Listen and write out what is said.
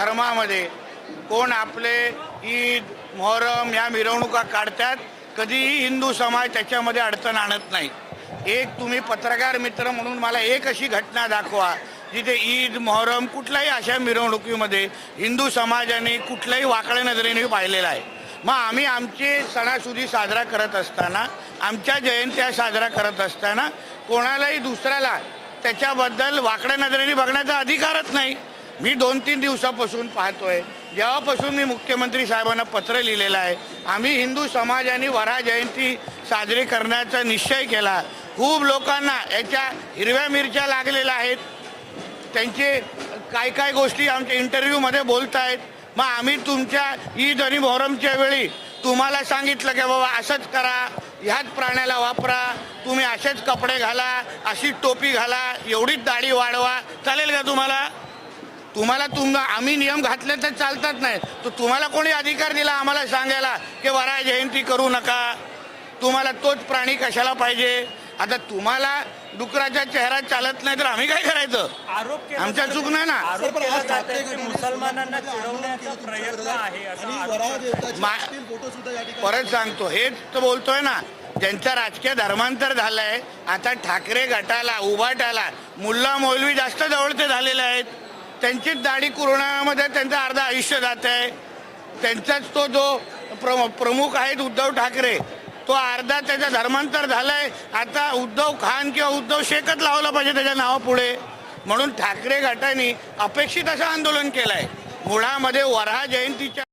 धर्मामध्ये कोण आपले ईद मोहरम या मिरवणुका काढतात कधीही हिंदू समाज त्याच्यामध्ये अडचण आणत नाही. एक तुम्ही पत्रकार मित्र म्हणून मला एक अशी घटना दाखवा जिथे ईद मोहरम कुठल्याही अशा मिरवणुकीमध्ये हिंदू समाजाने कुठल्याही वाकड्या नजरेने पाहिलेला आहे. मग आम्ही आमचे सणासुदी साजरा करत असताना आमच्या जयंत्या साजरा करत असताना कोणालाही दुसऱ्याला त्याच्याबद्दल वाकड्या नजरेने बघण्याचा अधिकारच नाही. मी दोन तीन दिवसापासून पाहतोय. जेव्हापासून मी मुख्यमंत्री साहेबांना पत्र लिहिलेलं आहे आम्ही हिंदू समाजाने वरा जयंती साजरी करण्याचा निश्चय केला. खूप लोकांना याच्या हिरव्या मिरच्या लागलेल्या आहेत. त्यांचे काय काय गोष्टी आमच्या इंटरव्ह्यूमध्ये बोलत आहेत मग आम्ही तुमच्या ईद आणि मोहरमच्या वेळी तुम्हाला सांगितलं की बाबा असंच करा ह्याच प्राण्याला वापरा तुम्ही असेच कपडे घाला अशीच टोपी घाला एवढीच दाढी वाढवा. चालेल का तुम्हाला? तुम्हाला तुम आम्ही नियम घातले तर चालतात नाही. तर तुम्हाला कोणी अधिकार दिला आम्हाला सांगायला की वरा जयंती करू नका. तुम्हाला तोच प्राणी कशाला पाहिजे? आता तुम्हाला डुकराचा चेहरा चालत नाही तर आम्ही काय करायचं? आरोप केला आमच्या चूक नाही ना? मुसलमानांना चिडवण्याचा प्रयत्न आहे असा आणि आरोप वराह देवताचे मा- असतील फोटो सुद्धा या ठिकाणी परत सांगतो हेच तर बोलतोय ना. ज्यांचं राजकीय धर्मांतर झालंय आता ठाकरे गटाला उभाटाला मुल्ला मौलवी जास्त जवळचे झालेले आहेत. त्यांचीच दाढी कुरणामध्ये त्यांचं अर्धा आयुष्य जात आहे. त्यांचाच तो जो प्रम प्रमुख आहेत उद्धव ठाकरे तो अर्धा त्याचा धर्मांतर झालाय. आता उद्धव खान किंवा उद्धव शेखच लावला पाहिजे त्याच्या नावापुढे. म्हणून ठाकरे गटाने अपेक्षित असं आंदोलन केलंय. मुळामध्ये वराह जयंतीच्या